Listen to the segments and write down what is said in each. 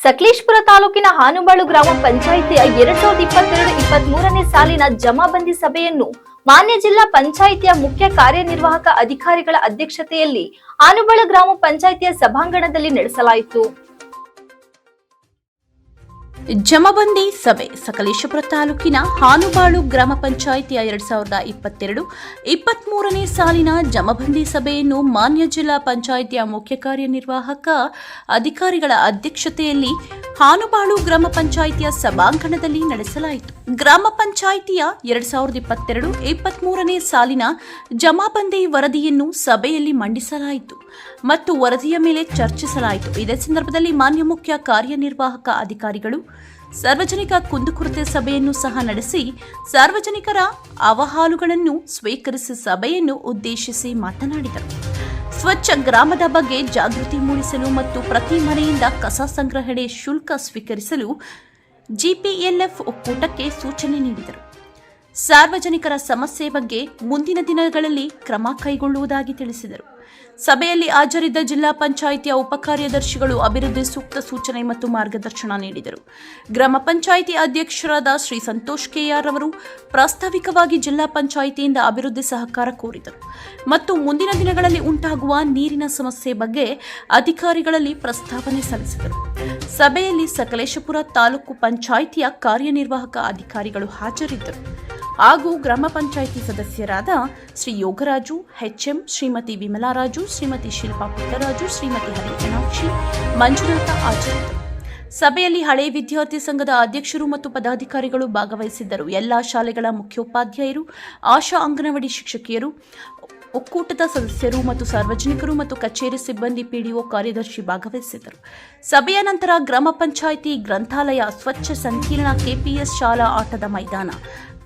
ಸಕಲೇಶ್ಪುರ ತಾಲೂಕಿನ ಹಾನುಬಾಳು ಗ್ರಾಮ ಪಂಚಾಯಿತಿಯ ಎರಡ್ ಸಾವಿರದ ಇಪ್ಪತ್ತೆರಡು ಇಪ್ಪತ್ತ್ ಮೂರನೇ ಸಾಲಿನ ಜಮಾಬಂದಿ ಸಭೆಯನ್ನು ಮಾನ್ಯ ಜಿಲ್ಲಾ ಪಂಚಾಯಿತಿಯ ಮುಖ್ಯ ಕಾರ್ಯನಿರ್ವಾಹಕ ಅಧಿಕಾರಿಗಳ ಅಧ್ಯಕ್ಷತೆಯಲ್ಲಿ ಹಾನುಬಾಳು ಗ್ರಾಮ ಪಂಚಾಯಿತಿಯ ಸಭಾಂಗಣದಲ್ಲಿ ನಡೆಸಲಾಯಿತು. ಜಮಬಂದಿ ಸಭೆ, ಸಕಲೇಶಪುರ ತಾಲೂಕಿನ ಹಾನುಬಾಳು ಗ್ರಾಮ ಪಂಚಾಯಿತಿಯ ಎರಡ್ ಸಾವಿರದ ಇಪ್ಪತ್ತೆರಡು ಇಪ್ಪತ್ಮೂರನೇ ಸಾಲಿನ ಜಮಬಂದಿ ಸಭೆಯನ್ನು ಮಾನ್ಯ ಜಿಲ್ಲಾ ಪಂಚಾಯಿತಿಯ ಮುಖ್ಯ ಕಾರ್ಯನಿರ್ವಾಹಕ ಅಧಿಕಾರಿಗಳ ಅಧ್ಯಕ್ಷತೆಯಲ್ಲಿ ಹಾನುಬಾಳು ಗ್ರಾಮ ಪಂಚಾಯಿತಿಯ ಸಭಾಂಗಣದಲ್ಲಿ ನಡೆಸಲಾಯಿತು. ಗ್ರಾಮ ಪಂಚಾಯಿತಿಯ ಎರಡ್ ಸಾವಿರದ ಇಪ್ಪತ್ತೆರಡು ಇಪ್ಪತ್ಮೂರನೇ ಸಾಲಿನ ಜಮಾಬಂದಿ ವರದಿಯನ್ನು ಸಭೆಯಲ್ಲಿ ಮಂಡಿಸಲಾಯಿತು ಮತ್ತು ವರದಿಯ ಮೇಲೆ ಚರ್ಚಿಸಲಾಯಿತು. ಇದೇ ಸಂದರ್ಭದಲ್ಲಿ ಮಾನ್ಯ ಮುಖ್ಯ ಕಾರ್ಯನಿರ್ವಾಹಕ ಅಧಿಕಾರಿಗಳು ಸಾರ್ವಜನಿಕ ಕುಂದುಕೊರತೆ ಸಭೆಯನ್ನು ಸಹ ನಡೆಸಿ ಸಾರ್ವಜನಿಕರ ಅವಹಾಲುಗಳನ್ನು ಸ್ವೀಕರಿಸಿ ಸಭೆಯನ್ನು ಉದ್ದೇಶಿಸಿ ಮಾತನಾಡಿದರು. ಸ್ವಚ್ಛ ಗ್ರಾಮದ ಬಗ್ಗೆ ಜಾಗೃತಿ ಮೂಡಿಸಲು ಮತ್ತು ಪ್ರತಿ ಮನೆಯಿಂದ ಕಸ ಸಂಗ್ರಹಣೆ ಶುಲ್ಕ ಸ್ವೀಕರಿಸಲು ಜಿಪಿಎಲ್ಎಫ್ ಒಕ್ಕೂಟಕ್ಕೆ ಸೂಚನೆ ನೀಡಿದರು. ಸಾರ್ವಜನಿಕರ ಸಮಸ್ಯೆ ಬಗ್ಗೆ ಮುಂದಿನ ದಿನಗಳಲ್ಲಿ ಕ್ರಮ ಕೈಗೊಳ್ಳುವುದಾಗಿ ತಿಳಿಸಿದರು. ಸಭೆಯಲ್ಲಿ ಹಾಜರಿದ್ದ ಜಿಲ್ಲಾ ಪಂಚಾಯಿತಿಯ ಉಪಕಾರ್ಯದರ್ಶಿಗಳು ಅಭಿವೃದ್ಧಿ ಸೂಕ್ತ ಸೂಚನೆ ಮತ್ತು ಮಾರ್ಗದರ್ಶನ ನೀಡಿದರು. ಗ್ರಾಮ ಪಂಚಾಯಿತಿ ಅಧ್ಯಕ್ಷರಾದ ಶ್ರೀ ಸಂತೋಷ್ ಕೆಆರ್ ಅವರು ಪ್ರಾಸ್ತಾವಿಕವಾಗಿ ಜಿಲ್ಲಾ ಪಂಚಾಯಿತಿಯಿಂದ ಅಭಿವೃದ್ಧಿ ಸಹಕಾರ ಕೋರಿದರು. ಮತ್ತು ಮುಂದಿನ ದಿನಗಳಲ್ಲಿ ಉಂಟಾಗುವ ನೀರಿನ ಸಮಸ್ಯೆ ಬಗ್ಗೆ ಅಧಿಕಾರಿಗಳಲ್ಲಿ ಪ್ರಸ್ತಾವನೆ ಸಲ್ಲಿಸಿದರು. ಸಭೆಯಲ್ಲಿ ಸಕಲೇಶಪುರ ತಾಲೂಕು ಪಂಚಾಯಿತಿಯ ಕಾರ್ಯನಿರ್ವಾಹಕ ಅಧಿಕಾರಿಗಳು ಹಾಜರಿದ್ದರು. ಹಾಗೂ ಗ್ರಾಮ ಪಂಚಾಯಿತಿ ಸದಸ್ಯರಾದ ಶ್ರೀ ಯೋಗರಾಜು, ಎಚ್ಎಂ ಶ್ರೀಮತಿ ವಿಮಲಾರಾಜು, ಶ್ರೀಮತಿ ಶಿಲ್ಪಾ ಪುಟ್ಟರಾಜು, ಶ್ರೀಮತಿ ಹರಿಜನಾಕ್ಷಿ ಮಂಜುನಾಥ ಆಚಾರ್ಯ. ಸಭೆಯಲ್ಲಿ ಹಳೆ ವಿದ್ಯಾರ್ಥಿ ಸಂಘದ ಅಧ್ಯಕ್ಷರು ಮತ್ತು ಪದಾಧಿಕಾರಿಗಳು ಭಾಗವಹಿಸಿದ್ದರು. ಎಲ್ಲಾ ಶಾಲೆಗಳ ಮುಖ್ಯೋಪಾಧ್ಯಾಯರು, ಆಶಾ ಅಂಗನವಾಡಿ ಶಿಕ್ಷಕಿಯರು, ಒಕ್ಕೂಟದ ಸದಸ್ಯರು ಮತ್ತು ಸಾರ್ವಜನಿಕರು ಮತ್ತು ಕಚೇರಿ ಸಿಬ್ಬಂದಿ ಪಿಡಿಒ ಕಾರ್ಯದರ್ಶಿ ಭಾಗವಹಿಸಿದ್ದರು. ಸಭೆಯ ನಂತರ ಗ್ರಾಮ ಪಂಚಾಯಿತಿ ಗ್ರಂಥಾಲಯ ಸ್ವಚ್ಛ ಸಂಕೀರ್ಣ ಕೆಪಿಎಸ್ ಶಾಲಾ ಆಟದ ಮೈದಾನ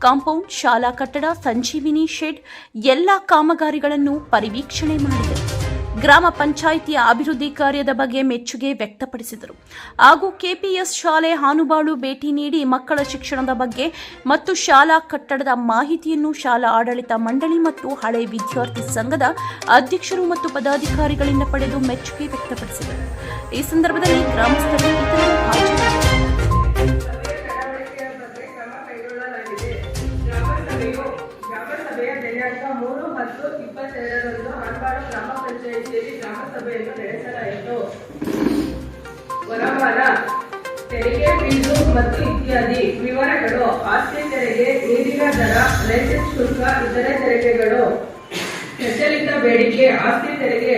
ಕಾಂಪೌಂಡ್, ಶಾಲಾ ಕಟ್ಟಡ, ಸಂಜೀವಿನಿ ಶೆಡ್ ಎಲ್ಲ ಕಾಮಗಾರಿಗಳನ್ನು ಪರಿವೀಕ್ಷಣೆ ಮಾಡಿದರು. ಗ್ರಾಮ ಪಂಚಾಯಿತಿಯ ಅಭಿವೃದ್ಧಿ ಕಾರ್ಯದ ಬಗ್ಗೆ ಮೆಚ್ಚುಗೆ ವ್ಯಕ್ತಪಡಿಸಿದರು. ಹಾಗೂ ಕೆಪಿಎಸ್ ಶಾಲೆ ಹಾನುಬಾಳು ಭೇಟಿ ನೀಡಿ ಮಕ್ಕಳ ಶಿಕ್ಷಣದ ಬಗ್ಗೆ ಮತ್ತು ಶಾಲಾ ಕಟ್ಟಡದ ಮಾಹಿತಿಯನ್ನು ಶಾಲಾ ಆಡಳಿತ ಮಂಡಳಿ ಮತ್ತು ಹಳೆ ವಿದ್ಯಾರ್ಥಿ ಸಂಘದ ಅಧ್ಯಕ್ಷರು ಮತ್ತು ಪದಾಧಿಕಾರಿಗಳಿಂದ ಪಡೆದು ಮೆಚ್ಚುಗೆ ವ್ಯಕ್ತಪಡಿಸಿದರು. ಈ ಸಂದರ್ಭದಲ್ಲಿ ಗ್ರಾಮಸ್ಥರು ಹಾನ್ವಾಡ ಗ್ರಾಮ ಪಂಚಾಯಿತಿಯಲ್ಲಿ ಗ್ರಾಮಸಭೆಯನ್ನು ನಡೆಸಲಾಯಿತು. ವರವಾರ, ತೆರಿಗೆ ಫೀಸು ಮತ್ತು ಇತ್ಯಾದಿ ವಿವರಗಳು ಆಸ್ತಿ ತೆರಿಗೆ, ನೀರಿನ ದರ ಲೈಸೆನ್ಸ್ ಶುಲ್ಕ, ಇತರೆ ತೆರಿಗೆಗಳು. ಪ್ರಚಲಿತ ಬೇಡಿಕೆ ಆಸ್ತಿ ತೆರಿಗೆ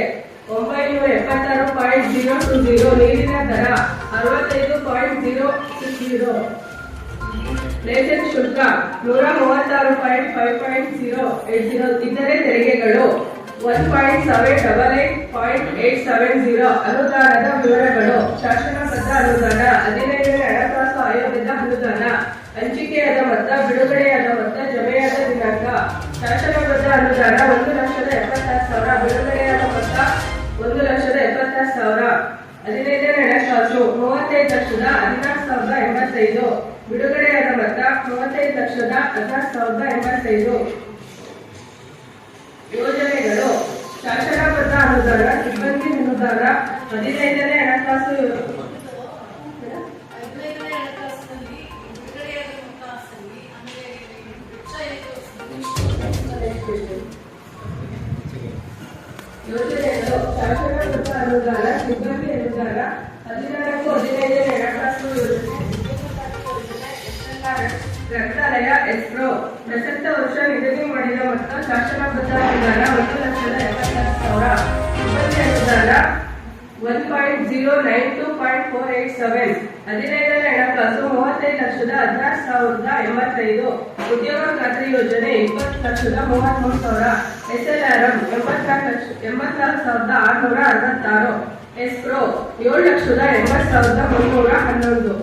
ಒಂಬೈನೂರ ಎಪ್ಪತ್ತಾರು ಪಾಯಿಂಟ್ ಜೀರೋ ಟು ಜೀರೋ, ನೀರಿನ ದರ ಅರವತ್ತೈದು point zero six zero. Licence ಶುಲ್ಕ ನೂರ ಮೂವತ್ತಾರು point five point zero eight zero, ಇತರೆ ತೆರಿಗೆಗಳು one point seven double eight point eight seven zero ಅನುದಾನದ ವಿವರಗಳು. ಶಾಸನಬದ್ಧ ಅನುದಾನ, ಹದಿನೈದನೇ ಹಣಕಾಸು ಆಯೋಗದ ಅನುದಾನ, ಹಂಚಿಕೆಯಾದ ಮೊತ್ತ, ಬಿಡುಗಡೆಯಾದ ಮೊತ್ತ, ಜಮೆಯಾದ ದಿನಾಂಕ. ಶಾಸನಬದ್ಧ ಅನುದಾನ, ಒಂದು ಲಕ್ಷದ ಎಪ್ಪತ್ತಾರು ಸಾವಿರ. ಬಿಡುಗಡೆಯಾದ ಮೊತ್ತ, ಒಂದು ಲಕ್ಷದ ಎಪ್ಪತ್ತಾರು ಸಾವಿರ. ಹದಿನೈದನೇ ಹಣಕಾಸು ಮೂವತ್ತೈದು ಲಕ್ಷದ ಹದಿನಾರು ಸಾವಿರದ ಎಂಬತ್ತೈದು. ಬಿಡುಗಡೆಯಾದ ಮೊತ್ತ, ಮೂವತ್ತೈದು ಲಕ್ಷದ ಹದಿನಾರು ಸಾವಿರದ ಎಂಬತ್ತೈದು. ಯೋಜನೆಗಳು. ಅನುದಾನ ಹದಿನೈದನೇ ಹಣಕಾಸು ಪ್ರಸಕ್ತ ವರ್ಷ ನಿಗದಿ ಮಾಡಿದ ಮೊತ್ತ ಶಾಸನಬದ್ಧ ಅನುದಾನ ಒಂದು ಲಕ್ಷದ ಎಪ್ಪತ್ತಾರು ಸಾವಿರ. ಸಿಬ್ಬಂದಿ ಅನುದಾನ one point zero nine two point four eight seven ಹದಿನೈದನೇ ಹಣಕಾಸು ಮೂವತ್ತೈದು ಲಕ್ಷದ ಹದಿನಾರು ಸಾವಿರದ ಎಂಬತ್ತೈದು. ಉದ್ಯೋಗ ಖಾತ್ರಿ ಯೋಜನೆ ಇಪ್ಪತ್ತು ಲಕ್ಷದ ಮೂವತ್ತ್ಮೂರು ಸಾವಿರ. ಎಸ್ ಎಲ್ ಆರ್ ಎಂ ಎಂಬತ್ನಾಲ್ಕು ಲಕ್ಷ, ಎಂಬತ್ನಾಲ್ಕು ಸಾವಿರದ ಆರುನೂರ ಅರವತ್ತಾರು. ಎಸ್ ಎಸ್ಪ್ರೋ ಏಳು ಲಕ್ಷದ ಎಂಬತ್ತು ಸಾವಿರದ ಮುನ್ನೂರ ಹನ್ನೊಂದು.